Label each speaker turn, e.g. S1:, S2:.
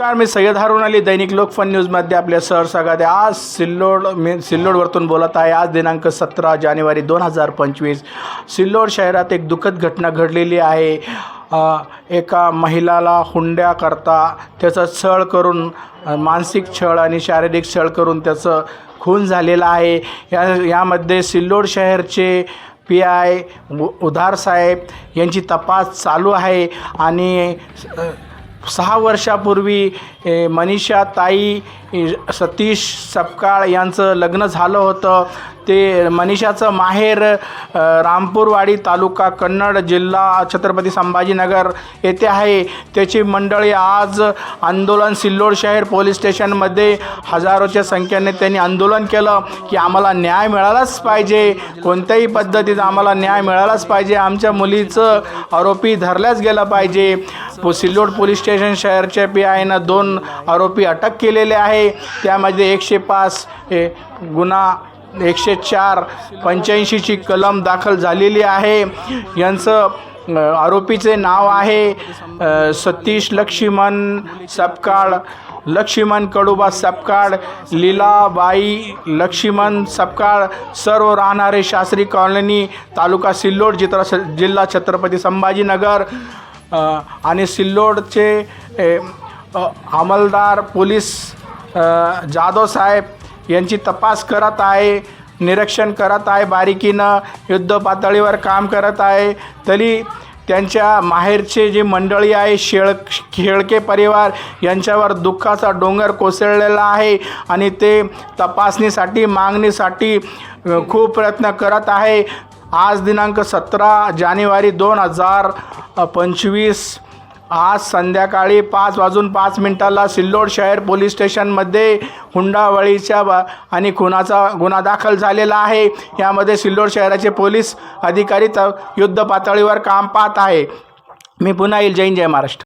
S1: नमस्कार मी सय्यद हारून अली दैनिक लोकफन न्यूजमध्ये आपल्या सर सगळ्यात आज सिल्लोड मी सिल्लोडवरतून बोलत आहे. आज दिनांक सतरा जानेवारी दोन हजार पंचवीस. सिल्लोड शहरात एक दुःखद घटना घडलेली आहे. एका महिलाला हुंड्याकरता त्याचं छळ करून मानसिक छळ आणि शारीरिक छळ करून त्याचं खून झालेलं आहे. या यामध्ये सिल्लोड शहरचे पी आय उधार साहेब यांची तपास चालू आहे आणि सहा वर्षापूर्वी मनीषा ताई सतीश सपकाळ यांचं लग्न झालं होतं. ते मनीषाचं माहेर रामपूरवाडी तालुका कन्नड जिल्हा छत्रपती संभाजीनगर येथे आहे. त्याची मंडळी आज आंदोलन सिल्लोड शहर पोलीस स्टेशनमध्ये हजारोच्या संख्येने त्यांनी आंदोलन केलं की आम्हाला न्याय मिळालाच पाहिजे. कोणत्याही पद्धतीत आम्हाला न्याय मिळालाच पाहिजे. आमच्या मुलीचं आरोपी धरल्याच गेलं पाहिजे. पो सिल्लोड पोलीस स्टेशन शहरच्या पी आयनं दोन आरोपी अटक केलेले आहे. त्यामध्ये एकशे पाच हे गुन्हा एकशे चार पंच्याऐंशीची कलम दाखल झालेली आहे. यांचं आरोपीचे नाव आहे सतीश लक्ष्मण सपकाळ लक्ष्मण कडुबा सपकाळ लीलाबाई लक्ष्मण सपकाळ सर्व राहणारे शास्त्री कॉलनी तालुका सिल्लोड चित्र जिल्हा छत्रपती संभाजीनगर आणि सिल्लोडचे अंमलदार पोलीस जाधव साहेब यांची तपास करत आहे निरीक्षण करत आहे बारीकीनं युद्ध पातळीवर काम करत आहे. तरी त्यांच्या माहेरचे जे मंडळी आहे शेळ शेळके परिवार यांच्यावर दुःखाचा डोंगर कोसळलेला आहे आणि ते तपासणीसाठी मागणीसाठी खूप प्रयत्न करत आहे. आज दिनांक सतरा जानेवारी दोन हजार पंचवीस. आज संध्याकाळी पाच वाजून पाच मिनिटाला सिल्लोड शहर पोलीस स्टेशनमध्ये हुंडावळीच्या बा आणि खुनाचा गुन्हा दाखल झालेला आहे. यामध्ये सिल्लोड शहराचे पोलीस अधिकारी त युद्ध पातळीवर काम पाहत आहे. मी पुन्हा येईल. जैन जय महाराष्ट्र.